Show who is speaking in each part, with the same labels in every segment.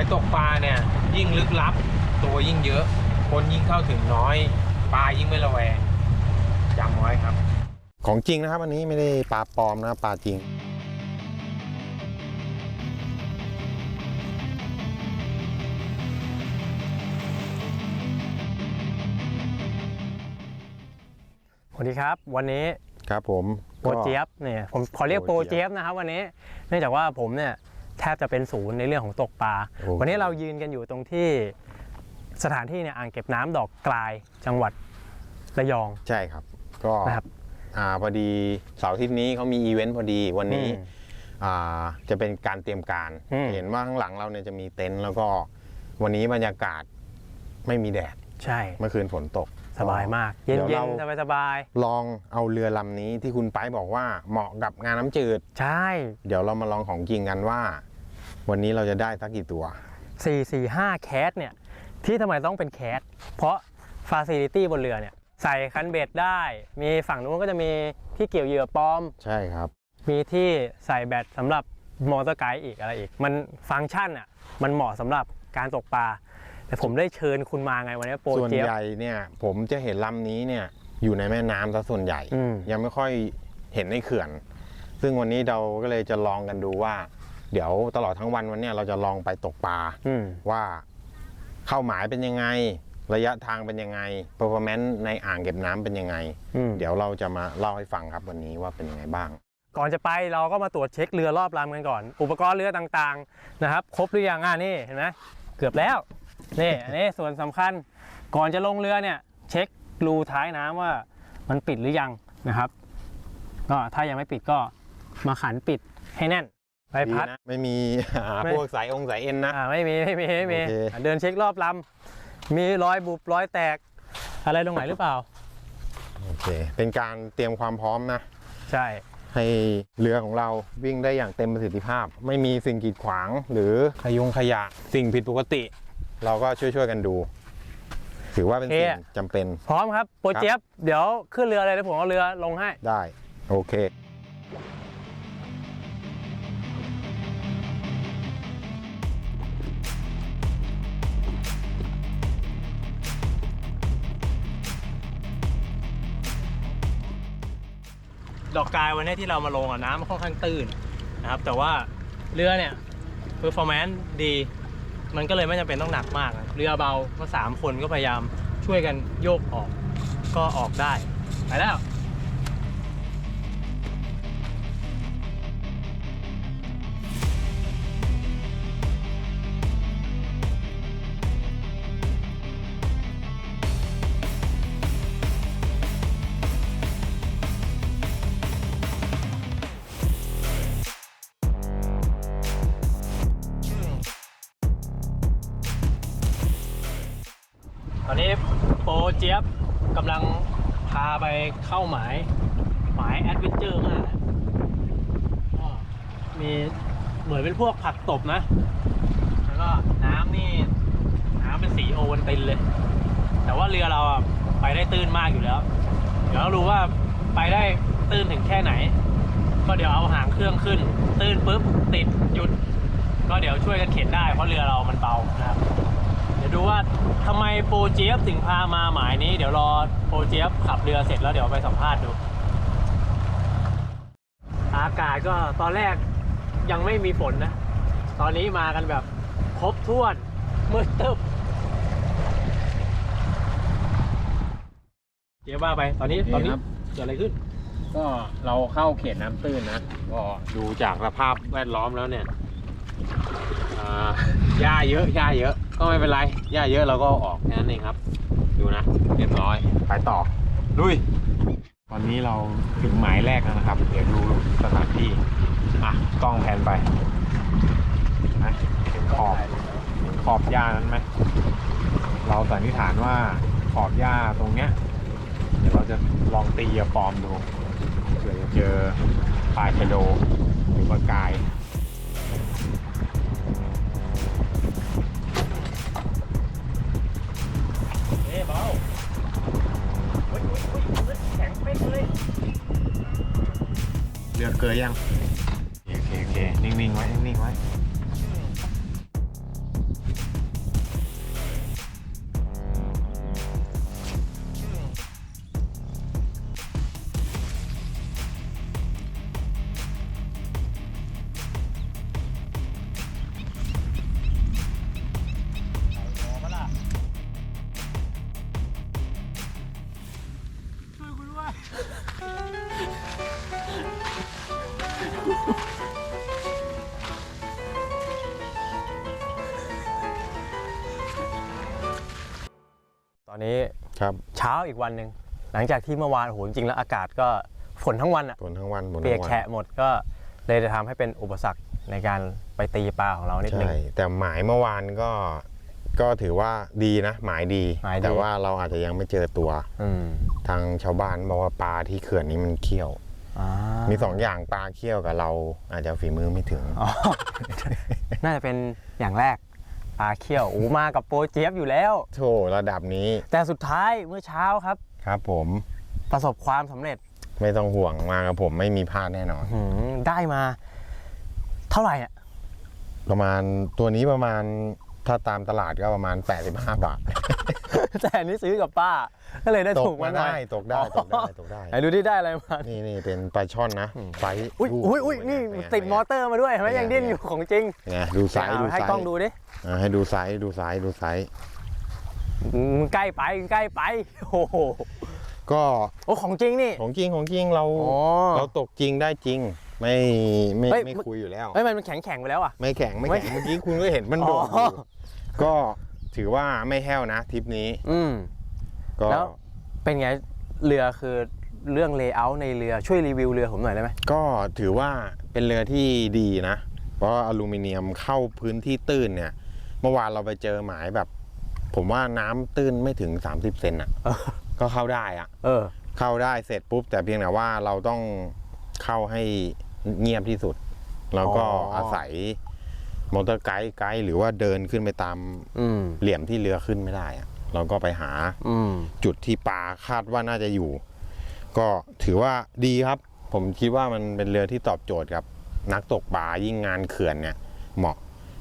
Speaker 1: ายตกปลาเนี่ยยิ่งลึกลับ ตัวยิ่งเยอะ คนยิ่งเข้าถึงน้อย ปลายิ่งไม่ระแวงจำไว้ครับ
Speaker 2: ของจริงนะครับอันนี้ไม่ได้ปลาปลอมนะครับปลาจริง
Speaker 3: สวัสดีครับ วันนี้
Speaker 2: ครับผม
Speaker 3: โปรเจี๊ยบเนี่ยผมขอเรียก
Speaker 2: โป
Speaker 3: โป
Speaker 2: ร
Speaker 3: ร
Speaker 2: เจี๊
Speaker 3: เจี๊
Speaker 2: ย
Speaker 3: ย
Speaker 2: บบ
Speaker 3: นะครับวันนี้เนื่องจากว่าผมเนี่ย แทบจะเป็นศูนย์ในเรื่องของตกปลา
Speaker 2: โอเค
Speaker 3: วันนี้เรายืนกันอยู่ตรงที่สถานที่เนี่ยอ่างเก็บน้ำดอกกลายจังหวัดระยอง
Speaker 2: ใช่ครับ ก็
Speaker 3: นะครับ
Speaker 2: อ่าพอดีเสาร์อาทิตย์นี้เขามีอีเวนต์พอดีวันนี้
Speaker 3: อืม
Speaker 2: อ่าจะเป็นการเตรียมการ
Speaker 3: อืม
Speaker 2: เห็นว่าข้างหลังเราเนี่ยจะมีเต็นท์แล้วก็วันนี้บรรยากาศไม่มีแดด
Speaker 3: ใช่
Speaker 2: เมื่อคืนฝนตก
Speaker 3: สบายมาก
Speaker 2: เดี๋
Speaker 3: เย็
Speaker 2: ยวน
Speaker 3: ๆ
Speaker 2: เรา
Speaker 3: สบายสบาย
Speaker 2: ลองเอาเรือลำนี้ที่คุณไปบอกว่าเหมาะกับงานน้ำจืด
Speaker 3: ๆใช่
Speaker 2: เดี๋ยวเรามาลองของจริงกันว่า วันนี้เราจะได้สักกี่ตัว
Speaker 3: 4 4 5 แคสเนี่ยที่ทำไมต้องเป็นแคสเพราะฟาซิลิตี้บนเรือเนี่ยใส่คันเบ็ดได้ มีฝั่งนู้นก็จะมีที่เกี่ยวเหยื่อปลอม
Speaker 2: ใช่ครับ
Speaker 3: มีที่ใส่แบตสำหรับมอเตอร์ไกด์อีกอะไรอีก มันฟังก์ชันอะมันเหมาะสำหรับการตกปลา แต่ผมได้เชิญคุณมาไงวันนี้โปร
Speaker 2: ส่วน
Speaker 3: เจี๊ยบ
Speaker 2: ใหญ่เนี่ย ผมจะเห็นลำนี้เนี่ย อยู่ในแม่น้ำซะส่วนใหญ่
Speaker 3: อืม
Speaker 2: ยังไม่ค่อยเห็นในเขื่อน ซึ่งวันนี้เราก็เลยจะลองกันดูว่า เดี๋ยวตลอดทั้งวันวันเนี้ยเราจะลองไปตกปลา
Speaker 3: อืม
Speaker 2: ว่าเข้าหมายเป็นยังไง ระยะทางเป็นยังไง performance ในอ่างเก็บน้ำเป็นยังไง
Speaker 3: อืม
Speaker 2: เดี๋ยวเราจะมาเล่าให้ฟังครับวันนี้ว่าเป็นยังไงบ้าง
Speaker 3: ก่อนจะไปเราก็มาตรวจเช็คเรือรอบลำกันก่อน อุปกรณ์เรือต่างๆนะครับ ครบหรือยังอะนี่เห็นไหมเกือบแล้ว นี่อันนี้ส่วนสำคัญก่อนจะลงเรือเนี่ย เช็ครูท้ายน้ำว่ามันปิดหรือยังนะครับ ก็ถ้ายังไม่ปิดก็มาขันปิดให้แน่นใบพัด
Speaker 2: ดีนะไม่มี
Speaker 3: ไม่
Speaker 2: พวกสายองค์สายเอ็นนะ
Speaker 3: อ่าไม่มีไม่มีไม่มี
Speaker 2: โอเค
Speaker 3: อะเดินเช็ครอบลำมีรอยบุบรอยแตก อะไรตรงไหนหรือเปล่า
Speaker 2: โอเคเป็นการเตรียมความพร้อมนะ
Speaker 3: ใช่
Speaker 2: ให้เรือของเราวิ่งได้อย่างเต็มประสิทธิภาพ ไม่มีสิ่งกีดขวางหรือขยุงขยะสิ่งผิดปกติ เราก็ช่วยๆกันดู ถือว่าเป็นสิ่งจำเป็น
Speaker 3: พร้อมครับโปรเจี๊ยบเดี๋ยวขึ้นเรือเลยเดี๋ยวผมเอาเรือลงให้
Speaker 2: ได้ โอเค
Speaker 3: ดอกกายวันนี้ที่เรามาลงอะน้ำมันค่อนข้างตื้นนะครับ แต่ว่าเรือเนี่ย performance ดี มันก็เลยไม่จำเป็นต้องหนักมากอะเรือเบาก็สามคนก็พยายามช่วยกันโยกออก ก็ออกได้ ไปแล้ว อนนี้โปรเจี๊ยบกำลังพาไปเข้าหมาย หมายแอดเวนเจอร์มากนะมีเหมือนเป็นพวกผักตบนะ แล้วก็น้ำนี่ น้ำเป็นสีโอวันตินเลย แต่ว่าเรือเราไปได้ตื้นมากอยู่แล้ว เดี๋ยวเรารู้ว่าไปได้ตื้นถึงแค่ไหน ก็เดี๋ยวเอาหางเครื่องขึ้น ตื้นปุ๊บติดหยุด ก็เดี๋ยวช่วยกันเข็นได้เพราะเรือเรามันเบานะครับ ยวดูว่าทำไมโปรเจี๊ยบถึงพามาหมายนี้ เดี๋ยวรอโปรเจี๊ยบขับเรือเสร็จแล้วเดี๋ยวไปสัมภาษณ์ดู อากาศก็ตอนแรกยังไม่มีฝนนะ ตอนนี้มากันแบบครบถ้วนมืดตึ๊บเจี๊ยบว่าไปตอนนี้ตอนนี้
Speaker 1: ครับ
Speaker 3: เกิดอะไรขึ้น
Speaker 1: ก็เราเข้าเขตน้ำตื้นนะ ก็ดูจากสภาพแวดล้อมแล้วเนี่ยอ่า หญ้าเยอะหญ้าเยอะ ก็ไม่เป็นไรหญ้าเยอะเราก็ออกแค่นั้นเองครับ ดูนะเรียบร้อย
Speaker 2: ไปต่อ
Speaker 1: ลุยตอนนี้เราถึงหมายแรกแล้วนะครับ เดี๋ยวดูสถานที่อะกล้องแพนไปนไหมเห็นขอบเห็นขอบหญ้านั้นไหมเราสันนิษฐานว่าขอบหญ้าตรงเนี้ยเดี๋ยวเราจะลองตีเหยื่อปลอมดูเผื่อจะเจอปลาชะโดหรือปลากาย
Speaker 3: เบาเฮ้ยเฮ้ยเฮ้ยเฮ้ยแข็งเป๊กเลย
Speaker 2: เรือเกยยัง
Speaker 1: โอเคโอเคนิ่งๆไว้นิ่งๆไว้
Speaker 2: ครับ
Speaker 3: เช้าอีกวันหนึ่งหลังจากที่เมื่อวานโอ้โหจริงๆแล้วอากาศก็ฝนทั้งวันอะ
Speaker 2: ฝนทั้งวันฝน
Speaker 3: เปีย
Speaker 2: ทั้
Speaker 3: ก
Speaker 2: งวัน
Speaker 3: แฉะหมดก็เลยจะทำให้เป็นอุปสรรคในการไปตีปลาของเรานิดนึ
Speaker 2: ใช่
Speaker 3: ง
Speaker 2: แต่หมายเมื่อวานก็ก็ถือว่าดีนะ หมายดี
Speaker 3: หมายดี
Speaker 2: แต่ว่าเราอาจจะยังไม่เจอตัว
Speaker 3: อืม
Speaker 2: ทางชาวบ้านบอกว่าปลาที่เขื่อนนี้มันเขี้ยว
Speaker 3: อ่า
Speaker 2: มีสองอย่างปลาเขี้ยวกับเราอาจจะฝีมือไม่ถึง
Speaker 3: อ๋อน่าจะเป็นอย่างแรก ปลาเขี้ยวอูมากับโปรเจี๊ยบอยู่แล้ว
Speaker 2: โถระดับนี้
Speaker 3: แต่สุดท้ายเมื่อเช้าครับ
Speaker 2: ครับผม
Speaker 3: ประสบความสำเร็จ
Speaker 2: ไม่ต้องห่วงมากับผมไม่มีพลาดแน่นอน
Speaker 3: หืมได้มา เท่าไหร่อะ
Speaker 2: ประมาณตัวนี้ประมาณถ้าตามตลาดก็ประมาณ 85 บาท
Speaker 3: แต่อันนี้ซื้อกับป้า ก็เลยได้
Speaker 2: ต
Speaker 3: ถู
Speaker 2: ก
Speaker 3: ก
Speaker 2: มา
Speaker 3: มาหน่อ
Speaker 2: ได้
Speaker 3: ย
Speaker 2: ตกได้
Speaker 3: อ๋อ
Speaker 2: ตกได้ตกได้
Speaker 3: ไหนดูที่ได้อะไรมา
Speaker 2: นี่นี่เป็นปลาช่อนนะไซส์
Speaker 3: อุ้ย
Speaker 2: ลูก
Speaker 3: อุ้ยอุ้ยนี่
Speaker 2: เป็นไง
Speaker 3: ติดมอเตอร์มาด้วยเห็นไหม
Speaker 2: เป็นไง
Speaker 3: ยังดิ้นอยู่ของจริง
Speaker 2: ไงดูไซส์
Speaker 3: เอา
Speaker 2: ดู
Speaker 3: ให้
Speaker 2: ไซส์
Speaker 3: กล้องดูดิ
Speaker 2: อ่าให้ดูไซส์ดูไซส์ดูไซส์
Speaker 3: อืมใกล้ไปใกล้ไปโอ้โห
Speaker 2: ก็
Speaker 3: โอ้ของจริงนี่
Speaker 2: ของจริงของจริงเรา
Speaker 3: อ๋อ
Speaker 2: เราตกจริงได้จริง ไม่ไม่
Speaker 3: เฮ้ย
Speaker 2: ไม่คุยอยู่แล้ว
Speaker 3: เฮ้ยมันแข็งแข็งๆไปแล้วอะ
Speaker 2: ไม่แข็งไม่
Speaker 3: ไม่
Speaker 2: แข็งเมื่อกี้คุณก็เห็นมันโดดอ
Speaker 3: อ๋อ
Speaker 2: ยู่ก็ถือว่าไม่แห้วนะทริปนี้
Speaker 3: อืม
Speaker 2: ก็
Speaker 3: แล้วเป็นไงเรือคือเรื่องเลเยอร์ในเรือช่วยรีวิวเรือผมหน่อยได้ไหม
Speaker 2: ก็ถือว่าเป็นเรือที่ดีนะ เพราะอลูมิเนียมเข้าพื้นที่ตื้นเนี่ย เมื่อวานเราไปเจอหมายแบบ ผมว่าน้ำตื้นไม่ถึง 30 เซนอะ
Speaker 3: เออ
Speaker 2: ก็เข้าได้อะ
Speaker 3: เออ
Speaker 2: เข้าได้เสร็จปุ๊บ แต่เพียงแต่ว่าเราต้องเข้าให้เงียบที่สุด แล้วก็
Speaker 3: อ๋ออ
Speaker 2: อาศัยมอเตอร์ไกด์ไกด์หรือว่าเดินขึ้นไปตาม
Speaker 3: อืม
Speaker 2: เหลี่ยมที่เรือขึ้นไม่ได้อะ เราก็ไปหา
Speaker 3: อืม
Speaker 2: จุดที่ปลาคาดว่าน่าจะอยู่ ก็ถือว่าดีครับ ผมคิดว่ามันเป็นเรือที่ตอบโจทย์กับ นักตกปลายิ่งงานเขื่อนเนี่ย เหมาะ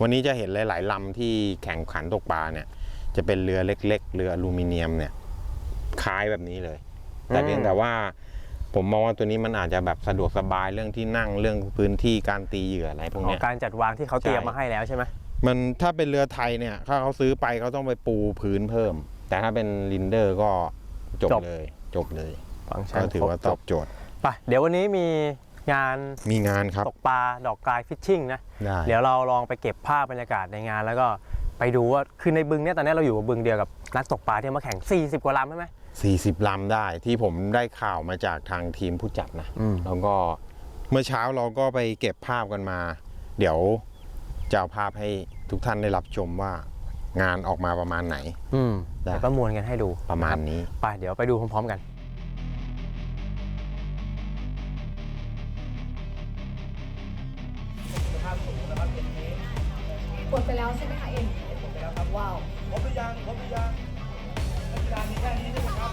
Speaker 2: วันนี้จะเห็นหลาย ๆลำที่แข่งขันตกปลาเนี่ย จะเป็นเรือเล็ก ๆ เรืออลูมิเนียมเนี่ยคล้ายแบบนี้เลย แต่เพียงแต่ว่าผมมองว่าตัวนี้มันอาจจะแบบสะดวกสบายเรื่องที่นั่งเรื่องพื้นที่การตีเหยื่ออะไรพวก
Speaker 3: ของ
Speaker 2: เนี้ย
Speaker 3: การจัดวางที่เขาเตรียมมาให้แล้วใช่ไหม
Speaker 2: มันถ้าเป็นเรือไทยเนี่ยถ้าเขาซื้อไปเขาต้องไปปูพื้นเพิ่ม แต่ถ้าเป็นลินเดอร์ก็จบเลย จบเลย
Speaker 3: ฟังก์ชั
Speaker 2: ก็
Speaker 3: น
Speaker 2: ถือว่า
Speaker 3: ค
Speaker 2: ต
Speaker 3: ร
Speaker 2: อ
Speaker 3: บบ
Speaker 2: โจทย์
Speaker 3: ไปเดี๋ยววันนี้มีงาน
Speaker 2: มีงานครับ
Speaker 3: ตกปลาดอกกลายฟิชชิ่งนะ
Speaker 2: ได้
Speaker 3: เดี๋ยวเราลองไปเก็บภาพบรรยากาศในงาน แล้วก็ไปดูว่าคือในบึงเนี่ยตอนนี้เราอยู่กับบึงเดียวกับนักตกปลาที่มาแข่ง 40 กว่าลำใช่ไหม
Speaker 2: 40 ลำได้ที่ผมได้ข่าวมาจากทางทีมผู้จัดนะ
Speaker 3: อืม
Speaker 2: แล้วก็เมื่อเช้าเราก็ไปเก็บภาพกันมา เดี๋ยว จะเอาภาพให้ทุกท่านได้รับชมว่างานออกมาประมาณไหน
Speaker 3: อืม
Speaker 2: ได้
Speaker 3: แล้วก็มวลกันให้ดู
Speaker 2: ประมาณนี้
Speaker 3: ไปเดี๋ยวไปดูพร้อมๆกัน
Speaker 4: กดไปแล้วใช่ไหมคะเอ็มกดไปแล้วครับว้าว
Speaker 5: ครบหรือยังครบหรือยังนักกีฬามีแค่นี้ใช่ไหมครับ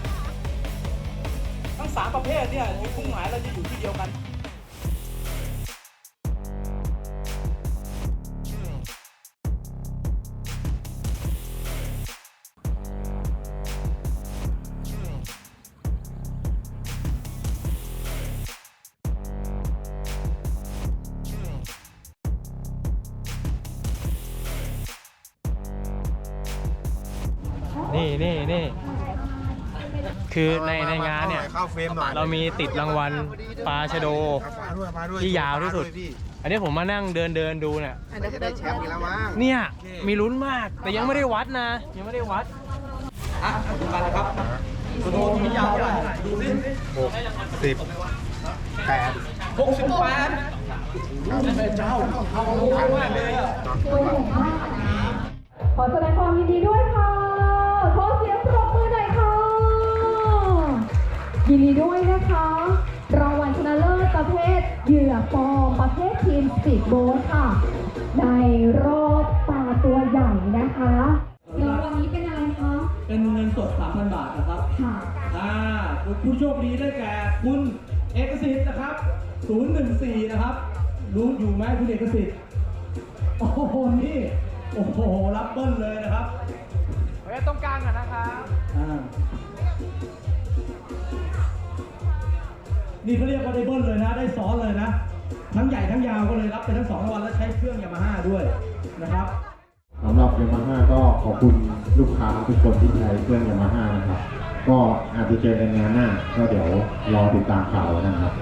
Speaker 5: ทั้งสามประเภทเนี่ยจุดมุ่งหมายเราจะอยู่ที่เดียวกัน
Speaker 3: นี่นี่นี่คือในในงานเนี่ย
Speaker 2: เข้าเฟรมหน่อย
Speaker 3: เรามีติดรางวัลปลาชะโด
Speaker 2: มาด้วยมาด้วย
Speaker 3: ที่ยาวที่สุด อันนี้ผมมานั่งเดินเดินดูเนี่ย
Speaker 2: จะได้แชมป์อีกแล้วมั้ง
Speaker 3: เนี่ยมีลุ้นมากแต่ยังไม่ได้วัดนะ ยังไม่ได้วัด
Speaker 2: สิบแปด
Speaker 4: ขอแสดงความยินดีด้วยค่ะ ยินดีด้วยนะคะ รางวัลชนะเลิศประเภทเหยื่อฟอร์มประเภททีมสปีดโบ๊ทค่ะ ในรอบปลาตัวใหญ่นะคะรางวัลนี้เป็นอะไรคะ
Speaker 5: เป็นเงินสด 3,000 บาทนะครับ
Speaker 4: ค่ะ
Speaker 5: อ่าผู้โชคดีได้แก่คุณเอกสิทธิ์นะครับ 014 นะครับ รู้อยู่ไหมคุณเอกสิทธิ์ โอ้โห นี่ โอ้โห รับเบิ้ลเลยนะครับ
Speaker 3: ไว้ตรงกลางกันนะครับ
Speaker 5: อ่า นี่เขาเรียกว่าได้เบิ้ลเลยนะ ได้ซ้อนเลยนะ ทั้งใหญ่ทั้งยาวก็เลยรับไปทั้งสองรางวัลแล้วใช้เครื่องยามาฮ่าด้วยนะครับ
Speaker 6: สำหรับยามาฮ่าก็ขอบคุณลูกค้าทุกคนที่ใช้เครื่องยามาฮ่านะครับ ก็อาจจะเจอกันงานหน้า ก็เดี๋ยวรอติดตามข่าวนะครับ